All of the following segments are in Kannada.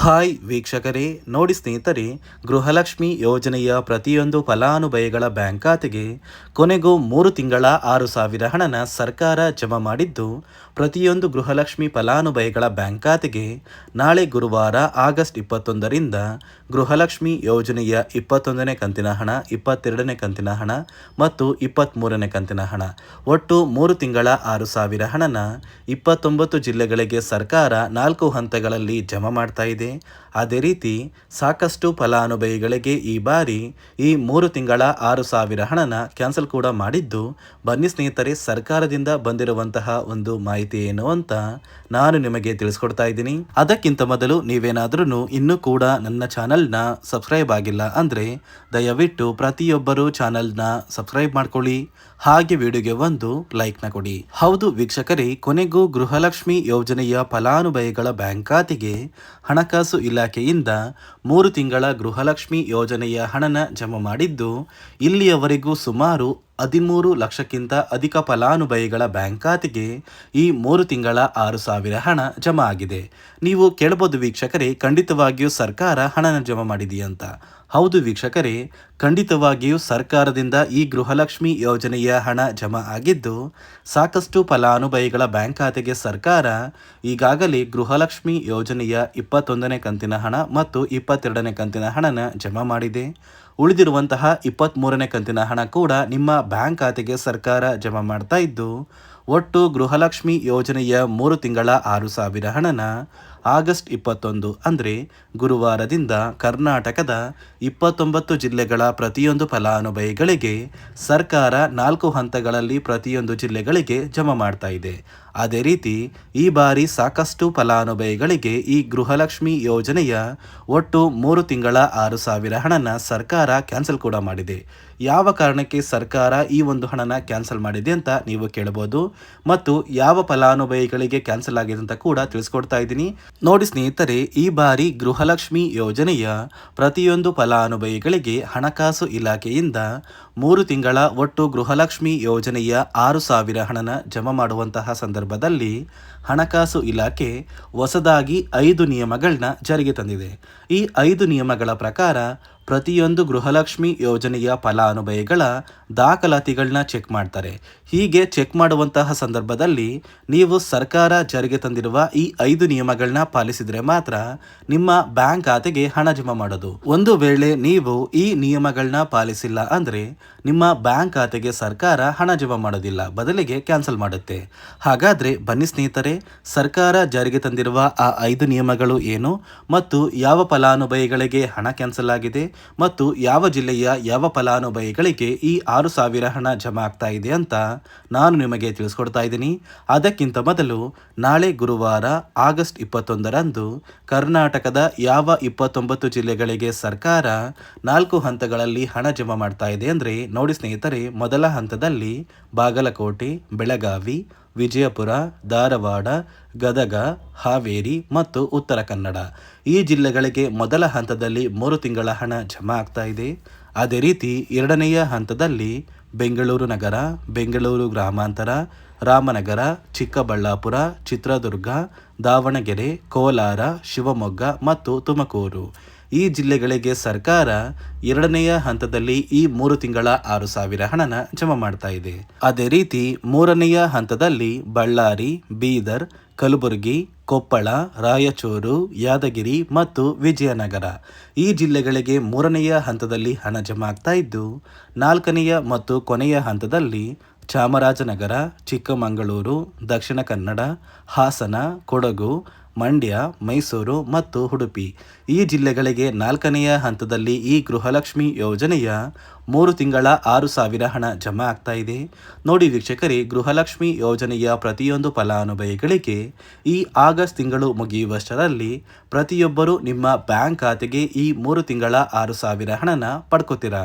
ಹಾಯ್ ವೀಕ್ಷಕರೇ, ನೋಡಿ ಸ್ನೇಹಿತರೆ, ಗೃಹಲಕ್ಷ್ಮಿ ಯೋಜನೆಯ ಪ್ರತಿಯೊಂದು ಫಲಾನುಭವಿಗಳ ಬ್ಯಾಂಕ್ ಖಾತೆಗೆ ಕೊನೆಗೂ ಮೂರು ತಿಂಗಳ ಆರು ಸಾವಿರ ಹಣನ ಸರ್ಕಾರ ಜಮಾ ಮಾಡಿದ್ದು, ಪ್ರತಿಯೊಂದು ಗೃಹಲಕ್ಷ್ಮಿ ಫಲಾನುಭವಿಗಳ ಬ್ಯಾಂಕ್ ಖಾತೆಗೆ ನಾಳೆ ಗುರುವಾರ ಆಗಸ್ಟ್ ಇಪ್ಪತ್ತೊಂದರಿಂದ ಗೃಹಲಕ್ಷ್ಮಿ ಯೋಜನೆಯ ಇಪ್ಪತ್ತೊಂದನೇ ಕಂತಿನ ಹಣ, ಇಪ್ಪತ್ತೆರಡನೇ ಕಂತಿನ ಹಣ ಮತ್ತು ಇಪ್ಪತ್ತ್ಮೂರನೇ ಕಂತಿನ ಹಣ. ಒಟ್ಟು ಮೂರು ತಿಂಗಳ ಆರು ಸಾವಿರ ಹಣನ ಇಪ್ಪತ್ತೊಂಬತ್ತು ಜಿಲ್ಲೆಗಳಿಗೆ ಸರ್ಕಾರ ನಾಲ್ಕು ಹಂತಗಳಲ್ಲಿ ಜಮಾ ಮಾಡ್ತಾ ಇದೆ. de ಅದೇ ರೀತಿ ಸಾಕಷ್ಟು ಫಲಾನುಭವಿಗಳಿಗೆ ಈ ಬಾರಿ ಈ ಮೂರು ತಿಂಗಳ ಆರು ಸಾವಿರ ಹಣನ ಕ್ಯಾನ್ಸಲ್ ಕೂಡ ಮಾಡಿದ್ದು, ಬನ್ನಿ ಸ್ನೇಹಿತರೆ, ಸರ್ಕಾರದಿಂದ ಬಂದಿರುವಂತಹ ಒಂದು ಮಾಹಿತಿ ಏನು ಅಂತ ನಾನು ನಿಮಗೆ ತಿಳಿಸ್ಕೊಡ್ತಾ ಇದ್ದೀನಿ. ಅದಕ್ಕಿಂತ ಮೊದಲು ನೀವೇನಾದ್ರೂ ಇನ್ನೂ ಕೂಡ ನನ್ನ ಚಾನಲ್ನ ಸಬ್ಸ್ಕ್ರೈಬ್ ಆಗಿಲ್ಲ ಅಂದರೆ ದಯವಿಟ್ಟು ಪ್ರತಿಯೊಬ್ಬರು ಚಾನಲ್ನ ಸಬ್ಸ್ಕ್ರೈಬ್ ಮಾಡ್ಕೊಳ್ಳಿ. ಹಾಗೆ ವಿಡಿಯೋಗೆ ಒಂದು ಲೈಕ್ನ ಕೊಡಿ. ಹೌದು ವೀಕ್ಷಕರೇ, ಕೊನೆಗೂ ಗೃಹಲಕ್ಷ್ಮಿ ಯೋಜನೆಯ ಫಲಾನುಭವಿಗಳ ಬ್ಯಾಂಕ್ ಖಾತೆಗೆ ಹಣಕಾಸು ಇಲಾಖೆಯಿಂದ ಮೂರು ತಿಂಗಳ ಗೃಹಲಕ್ಷ್ಮಿ ಯೋಜನೆಯ ಹಣನ ಜಮಾ ಮಾಡಿದ್ದು ಇಲ್ಲಿಯವರೆಗೂ ಸುಮಾರು ಹದಿಮೂರು ಲಕ್ಷಕ್ಕಿಂತ ಅಧಿಕ ಫಲಾನುಭವಿಗಳ ಬ್ಯಾಂಕ್ ಖಾತೆಗೆ ಈ ಮೂರು ತಿಂಗಳ ಆರು ಸಾವಿರ ಹಣ ಜಮಾ ಆಗಿದೆ. ನೀವು ಕೇಳಬಹುದು ವೀಕ್ಷಕರೇ, ಖಂಡಿತವಾಗಿಯೂ ಸರ್ಕಾರ ಹಣನ ಜಮಾ ಮಾಡಿದೆಯಂತ ಹೌದು ವೀಕ್ಷಕರೇ, ಖಂಡಿತವಾಗಿಯೂ ಸರ್ಕಾರದಿಂದ ಈ ಗೃಹಲಕ್ಷ್ಮಿ ಯೋಜನೆಯ ಹಣ ಜಮಾ ಆಗಿದ್ದು, ಸಾಕಷ್ಟು ಫಲಾನುಭವಿಗಳ ಬ್ಯಾಂಕ್ ಖಾತೆಗೆ ಸರ್ಕಾರ ಈಗಾಗಲೇ ಗೃಹಲಕ್ಷ್ಮಿ ಯೋಜನೆಯ ಇಪ್ಪತ್ತೊಂದನೇ ಕಂತಿನ ಹಣ ಮತ್ತು ಇಪ್ಪತ್ತೆರಡನೇ ಕಂತಿನ ಹಣನ ಜಮಾ ಮಾಡಿದೆ. ಉಳಿದಿರುವಂತಹ ಇಪ್ಪತ್ತ್ಮೂರನೇ ಕಂತಿನ ಹಣ ಕೂಡ ನಿಮ್ಮ ಬ್ಯಾಂಕ್ ಖಾತೆಗೆ ಸರ್ಕಾರ ಜಮಾ ಮಾಡ್ತಾ ಇದ್ದು, ಒಟ್ಟು ಗೃಹಲಕ್ಷ್ಮಿ ಯೋಜನೆಯ ಮೂರು ತಿಂಗಳ ಆರು ಸಾವಿರ ಹಣನ ಆಗಸ್ಟ್ ಇಪ್ಪತ್ತೊಂದು ಅಂದರೆ ಗುರುವಾರದಿಂದ ಕರ್ನಾಟಕದ ಇಪ್ಪತ್ತೊಂಬತ್ತು ಜಿಲ್ಲೆಗಳ ಪ್ರತಿಯೊಂದು ಫಲಾನುಭವಿಗಳಿಗೆ ಸರ್ಕಾರ ನಾಲ್ಕು ಹಂತಗಳಲ್ಲಿ ಪ್ರತಿಯೊಂದು ಜಿಲ್ಲೆಗಳಿಗೆ ಜಮಾ ಮಾಡ್ತಾ ಇದೆ. ಅದೇ ರೀತಿ ಈ ಬಾರಿ ಸಾಕಷ್ಟು ಫಲಾನುಭವಿಗಳಿಗೆ ಈ ಗೃಹಲಕ್ಷ್ಮಿ ಯೋಜನೆಯ ಒಟ್ಟು ಮೂರು ತಿಂಗಳ ಆರು ಸಾವಿರ ಹಣನ ಸರ್ಕಾರ ಕ್ಯಾನ್ಸಲ್ ಕೂಡ ಮಾಡಿದೆ. ಯಾವ ಕಾರಣಕ್ಕೆ ಸರ್ಕಾರ ಈ ಒಂದು ಹಣನ ಕ್ಯಾನ್ಸಲ್ ಮಾಡಿದೆ ಅಂತ ನೀವು ಕೇಳಬಹುದು. ಮತ್ತು ಯಾವ ಫಲಾನುಭವಿಗಳಿಗೆ ಕ್ಯಾನ್ಸಲ್ ಆಗಿದೆ ಅಂತ ಕೂಡ ತಿಳಿಸ್ಕೊಡ್ತಾ ಇದ್ದೀನಿ. ನೋಡಿ ಸ್ನೇಹಿತರೆ, ಈ ಬಾರಿ ಗೃಹಲಕ್ಷ್ಮಿ ಯೋಜನೆಯ ಪ್ರತಿಯೊಂದು ಫಲಾನುಭವಿಗಳಿಗೆ ಹಣಕಾಸು ಇಲಾಖೆಯಿಂದ ಮೂರು ತಿಂಗಳ ಒಟ್ಟು ಗೃಹಲಕ್ಷ್ಮಿ ಯೋಜನೆಯ ಆರು ಸಾವಿರ ಹಣನ ಜಮಾ ಮಾಡುವಂತಹ ಸಂದರ್ಭದಲ್ಲಿ ಹಣಕಾಸು ಇಲಾಖೆ ಹೊಸದಾಗಿ ಐದು ನಿಯಮಗಳನ್ನ ಜಾರಿಗೆ ತಂದಿದೆ. ಈ ಐದು ನಿಯಮಗಳ ಪ್ರಕಾರ ಪ್ರತಿಯೊಂದು ಗೃಹಲಕ್ಷ್ಮಿ ಯೋಜನೆಯ ಫಲಾನುಭವಿಗಳ ದಾಖಲಾತಿಗಳನ್ನ ಚೆಕ್ ಮಾಡ್ತಾರೆ. ಹೀಗೆ ಚೆಕ್ ಮಾಡುವಂತಹ ಸಂದರ್ಭದಲ್ಲಿ ನೀವು ಸರ್ಕಾರ ಜಾರಿಗೆ ತಂದಿರುವ ಈ ಐದು ನಿಯಮಗಳನ್ನ ಪಾಲಿಸಿದರೆ ಮಾತ್ರ ನಿಮ್ಮ ಬ್ಯಾಂಕ್ ಖಾತೆಗೆ ಹಣ ಜಮಾ ಮಾಡೋದು. ಒಂದು ವೇಳೆ ನೀವು ಈ ನಿಯಮಗಳನ್ನ ಪಾಲಿಸಿಲ್ಲ ಅಂದರೆ ನಿಮ್ಮ ಬ್ಯಾಂಕ್ ಖಾತೆಗೆ ಸರ್ಕಾರ ಹಣ ಜಮಾ ಮಾಡೋದಿಲ್ಲ, ಬದಲಿಗೆ ಕ್ಯಾನ್ಸಲ್ ಮಾಡುತ್ತೆ. ಹಾಗಾದ್ರೆ ಬನ್ನಿ ಸ್ನೇಹಿತರೆ, ಸರ್ಕಾರ ಜಾರಿಗೆ ತಂದಿರುವ ಆ ಐದು ನಿಯಮಗಳು ಏನು ಮತ್ತು ಯಾವ ಫಲಾನುಭವಿಗಳಿಗೆ ಹಣ ಕ್ಯಾನ್ಸಲ್ ಆಗಿದೆ ಮತ್ತು ಯಾವ ಜಿಲ್ಲೆಯ ಯಾವ ಫಲಾನುಭವಿಗಳಿಗೆ ಈ ಆರು ಸಾವಿರ ಹಣ ಜಮಾ ಆಗ್ತಾ ಇದೆ ಅಂತ ನಾನು ನಿಮಗೆ ತಿಳಿಸ್ಕೊಡ್ತಾ ಇದ್ದೀನಿ. ಅದಕ್ಕಿಂತ ಮೊದಲು ನಾಳೆ ಗುರುವಾರ ಆಗಸ್ಟ್ ಇಪ್ಪತ್ತೊಂದರಂದು ಕರ್ನಾಟಕದ ಯಾವ ಇಪ್ಪತ್ತೊಂಬತ್ತು ಜಿಲ್ಲೆಗಳಿಗೆ ಸರ್ಕಾರ ನಾಲ್ಕು ಹಂತಗಳಲ್ಲಿ ಹಣ ಜಮಾ ಮಾಡ್ತಾ ಇದೆ ಅಂದರೆ ನೋಡಿ ಸ್ನೇಹಿತರೆ, ಮೊದಲ ಹಂತದಲ್ಲಿ ಬಾಗಲಕೋಟೆ, ಬೆಳಗಾವಿ, ವಿಜಯಪುರ, ಧಾರವಾಡ, ಗದಗ, ಹಾವೇರಿ ಮತ್ತು ಉತ್ತರ ಕನ್ನಡ. ಈ ಜಿಲ್ಲೆಗಳಿಗೆ ಮೊದಲ ಹಂತದಲ್ಲಿ ಮೂರು ತಿಂಗಳ ಹಣ ಜಮಾ ಆಗ್ತಾ ಇದೆ. ಅದೇ ರೀತಿ ಎರಡನೆಯ ಹಂತದಲ್ಲಿ ಬೆಂಗಳೂರು ನಗರ, ಬೆಂಗಳೂರು ಗ್ರಾಮಾಂತರ, ರಾಮನಗರ, ಚಿಕ್ಕಬಳ್ಳಾಪುರ, ಚಿತ್ರದುರ್ಗ, ದಾವಣಗೆರೆ, ಕೋಲಾರ, ಶಿವಮೊಗ್ಗ ಮತ್ತು ತುಮಕೂರು. ಈ ಜಿಲ್ಲೆಗಳಿಗೆ ಸರ್ಕಾರ ಎರಡನೆಯ ಹಂತದಲ್ಲಿ ಈ ಮೂರು ತಿಂಗಳ ಆರು ಸಾವಿರ ಹಣನ ಜಮಾ ಮಾಡ್ತಾ ಇದೆ. ಅದೇ ರೀತಿ ಮೂರನೆಯ ಹಂತದಲ್ಲಿ ಬಳ್ಳಾರಿ, ಬೀದರ್ ಕಲಬುರಗಿ, ಕೊಪ್ಪಳ, ರಾಯಚೂರು, ಯಾದಗಿರಿ ಮತ್ತು ವಿಜಯನಗರ. ಈ ಜಿಲ್ಲೆಗಳಿಗೆ ಮೂರನೆಯ ಹಂತದಲ್ಲಿ ಹಣ ಜಮಾ ಆಗ್ತಾ ಇದ್ದು, ನಾಲ್ಕನೆಯ ಮತ್ತು ಕೊನೆಯ ಹಂತದಲ್ಲಿ ಚಾಮರಾಜನಗರ, ಚಿಕ್ಕಮಗಳೂರು, ದಕ್ಷಿಣ ಕನ್ನಡ, ಹಾಸನ, ಕೊಡಗು ಮಂಡ್ಯ, ಮೈಸೂರು ಮತ್ತು ಉಡುಪಿ. ಈ ಜಿಲ್ಲೆಗಳಿಗೆ ನಾಲ್ಕನೆಯ ಹಂತದಲ್ಲಿ ಈ ಗೃಹಲಕ್ಷ್ಮಿ ಯೋಜನೆಯ ಮೂರು ತಿಂಗಳ ಆರು ಸಾವಿರ ಹಣ ಜಮಾ ಆಗ್ತಾ ಇದೆ. ನೋಡಿ ವೀಕ್ಷಕರೇ, ಗೃಹಲಕ್ಷ್ಮಿ ಯೋಜನೆಯ ಪ್ರತಿಯೊಂದು ಫಲಾನುಭವಿಗಳಿಗೆ ಈ ಆಗಸ್ಟ್ ತಿಂಗಳು ಮುಗಿಯುವಷ್ಟರಲ್ಲಿ ಪ್ರತಿಯೊಬ್ಬರು ನಿಮ್ಮ ಬ್ಯಾಂಕ್ ಖಾತೆಗೆ ಈ ಮೂರು ತಿಂಗಳ ಆರು ಸಾವಿರ ಹಣನ ಪಡ್ಕೋತೀರಾ?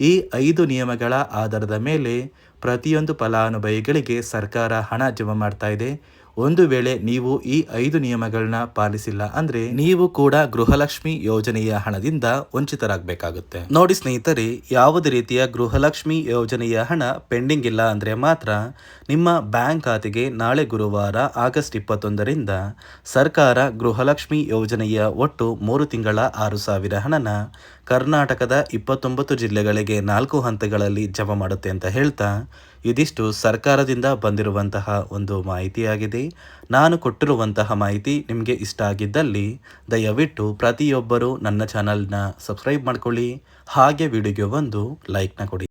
ಈ ಐದು ನಿಯಮಗಳ ಆಧಾರದ ಮೇಲೆ ಪ್ರತಿಯೊಂದು ಫಲಾನುಭವಿಗಳಿಗೆ ಸರ್ಕಾರ ಹಣ ಜಮಾ ಮಾಡ್ತಾ ಇದೆ. ಒಂದು ವೇಳೆ ನೀವು ಈ ಐದು ನಿಯಮಗಳನ್ನ ಪಾಲಿಸಿಲ್ಲ ಅಂದ್ರೆ ನೀವು ಕೂಡ ಗೃಹಲಕ್ಷ್ಮಿ ಯೋಜನೆಯ ಹಣದಿಂದ ವಂಚಿತರಾಗಬೇಕಾಗುತ್ತೆ. ನೋಡಿ ಸ್ನೇಹಿತರೆ, ಯಾವುದೇ ರೀತಿಯ ಗೃಹಲಕ್ಷ್ಮಿ ಯೋಜನೆಯ ಹಣ ಪೆಂಡಿಂಗ್ ಇಲ್ಲ ಅಂದ್ರೆ ಮಾತ್ರ ನಿಮ್ಮ ಬ್ಯಾಂಕ್ ಖಾತೆಗೆ ನಾಳೆ ಗುರುವಾರ ಆಗಸ್ಟ್ ಇಪ್ಪತ್ತೊಂದರಿಂದ ಸರ್ಕಾರ ಗೃಹಲಕ್ಷ್ಮಿ ಯೋಜನೆಯ ಒಟ್ಟು ಮೂರು ತಿಂಗಳ ಆರು ಸಾವಿರ ಹಣನ ಕರ್ನಾಟಕದ ಇಪ್ಪತ್ತೊಂಬತ್ತು ಜಿಲ್ಲೆಗಳಿಗೆ ನಾಲ್ಕು ಹಂತಗಳಲ್ಲಿ ಜಮಾ ಮಾಡುತ್ತೆ ಅಂತ ಹೇಳ್ತಾ ಇದಿಷ್ಟು ಸರ್ಕಾರದಿಂದ ಬಂದಿರುವಂತಹ ಒಂದು ಮಾಹಿತಿಯಾಗಿದೆ. ನಾನು ಕೊಟ್ಟಿರುವಂತಹ ಮಾಹಿತಿ ನಿಮಗೆ ಇಷ್ಟ ಆಗಿದ್ದಲ್ಲಿ ದಯವಿಟ್ಟು ಪ್ರತಿಯೊಬ್ಬರು ನನ್ನ ಚಾನಲ್ನ ಸಬ್ಸ್ಕ್ರೈಬ್ ಮಾಡ್ಕೊಳ್ಳಿ. ಹಾಗೆ ವಿಡಿಯೋಗೆ ಒಂದು ಲೈಕ್ನ ಕೊಡಿ.